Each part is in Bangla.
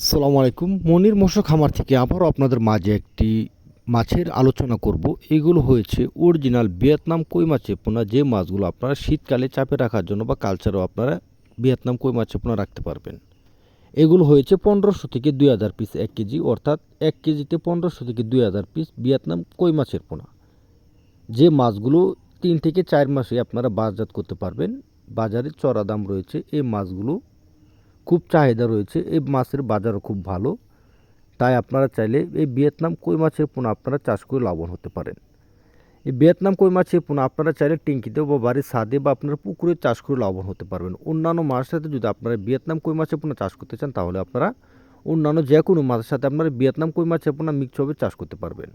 সালামু আলাইকুম। মনির মৎস্য খামার থেকে আবারও আপনাদের মাঝে একটি মাছের আলোচনা করব। এগুলো হয়েছে অরিজিনাল ভিয়েতনাম কই মাছের পোনা। যে মাছগুলো আপনারা শীতকালে চাপে রাখার জন্য বা কালচারও আপনারা ভিয়েতনাম কই মাছের পোনা রাখতে পারবেন। এগুলো হয়েছে পনেরোশো থেকে দুই হাজার পিস এক কেজি, অর্থাৎ এক কেজিতে পনেরোশো থেকে দুই হাজার পিস ভিয়েতনাম কই মাছের পোনা। যে মাছগুলো তিন থেকে চার মাসে আপনারা বাজারজাত করতে পারবেন, বাজারে চড়া দাম রয়েছে। এই মাছগুলো খুব চাহিদা রয়েছে। এই মাছের বাজারও খুব ভালো। তাই আপনারা চাইলে এই ভিয়েতনাম কই মাছের পোনা আপনারা চাষ করে লাভবান হতে পারেন। এই ভিয়েতনাম কই মাছের পোনা আপনারা চাইলে টিঙ্কিতেও বা বাড়ির ছাদে বা আপনারা পুকুরে চাষ করে লাভবান হতে পারবেন। অন্যান্য মাছের সাথে যদি আপনারা ভিয়েতনাম কই মাছের পোনা চাষ করতে চান, তাহলে আপনারা অন্যান্য যে কোনো মাছের সাথে আপনারা ভিয়েতনাম কই মাছের পোনা মিক্সভাবে চাষ করতে পারবেন।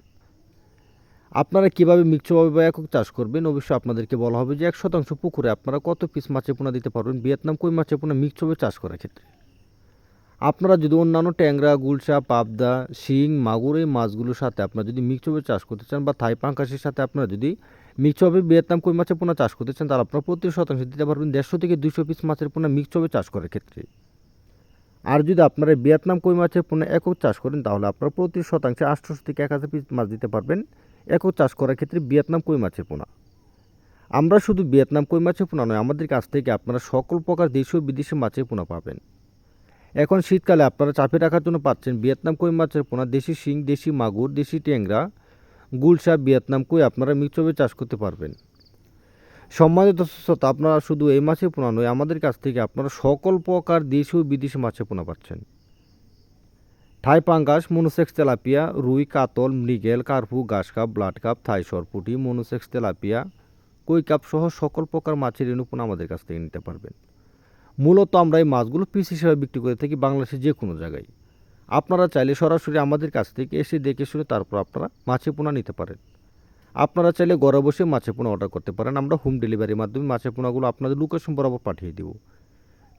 আপনারা কীভাবে মিক্সভাবে বা একক চাষ করবেন? অবশ্যই আপনাদেরকে বলা হবে যে এক শতাংশ পুকুরে আপনারা কত পিস মাছের পোনা দিতে পারবেন? ভিয়েতনাম কই মাছের পোনা মিক্সভাবে চাষ করার ক্ষেত্রে? আপনারা যদি অন্যান্য ট্যাংরা, গুলশা, পাবদা, শিং, মাগুর এই মাছগুলোর সাথে আপনারা যদি মিক্সভাবে চাষ করতে চান বা থাই পাঙ্কাশের সাথে আপনারা যদি মিক্সভাবে ভিয়েতনাম কই মাছের পোনা চাষ করতে চান, তাহলে আপনারা প্রতি শতাংশ দিতে পারবেন দেড়শো থেকে দুশো পিস মাছের পোনা মিক্সভাবে চাষ করার ক্ষেত্রে। আর যদি আপনারা ভিয়েতনাম কই মাছের পোনা একক চাষ করেন, তাহলে আপনারা প্রতি শতাংশে আটশোশো থেকে এক হাজার পিস মাছ দিতে পারবেন। একক চাষ করার ক্ষেত্রে ভিয়েতনাম কই মাছের পোনা? আমরা শুধু ভিয়েতনাম কই মাছের পোনা নয়, আমাদের কাছ থেকে আপনারা সকল প্রকার দেশীয় বিদেশি মাছের পোনা পাবেন। এখন শীতকালে আপনারা চাপে রাখার জন্য পাচ্ছেন ভিয়েতনাম কই মাছের পোনা, দেশি শিং, দেশি মাগুর, দেশি ট্যাংরা গুলশা ভিয়েতনাম কই আপনারা মিক্সভাবে চাষ করতে পারবেন। সম্মানিত শ্রোতা, আপনারা শুধু এই মাছের পোনা নয়, আমাদের কাছ থেকে আপনারা সকল প্রকার দেশীয় বিদেশি মাছের পোনা পাচ্ছেন। থাই পাঙ্গাস, মনোসেক্স তেলাপিয়া, রুই, কাতল, মৃগেল, কার্পু ঘাস কাপ, ব্লাড কাপ, থাই সরপুটি, মনোসেক্স তেলাপিয়া, কই কাপ সহ সকল প্রকার মাছের রেণুপোনা আমাদের কাছ থেকে নিতে পারবেন। মূলত আমরা এই মাছগুলো পিস হিসেবে বিক্রি করে থাকি বাংলাদেশের যে কোনো জায়গায়। আপনারা চাইলে সরাসরি আমাদের কাছ থেকে এসে দেখে শুনে তারপর আপনারা মাছে পোনা নিতে পারেন। আপনারা চাইলে ঘরে বসে মাছে পোনা অর্ডার করতে পারেন। আমরা হোম ডেলিভারির মাধ্যমে মাছের পোনাগুলো আপনাদের লোকেশন বরাবর পাঠিয়ে দেব।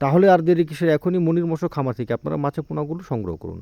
তাহলে আর দেরি কিসের? এখনই মনির মশো খামার থেকে আপনারা মাছের পোনাগুলো সংগ্রহ করুন।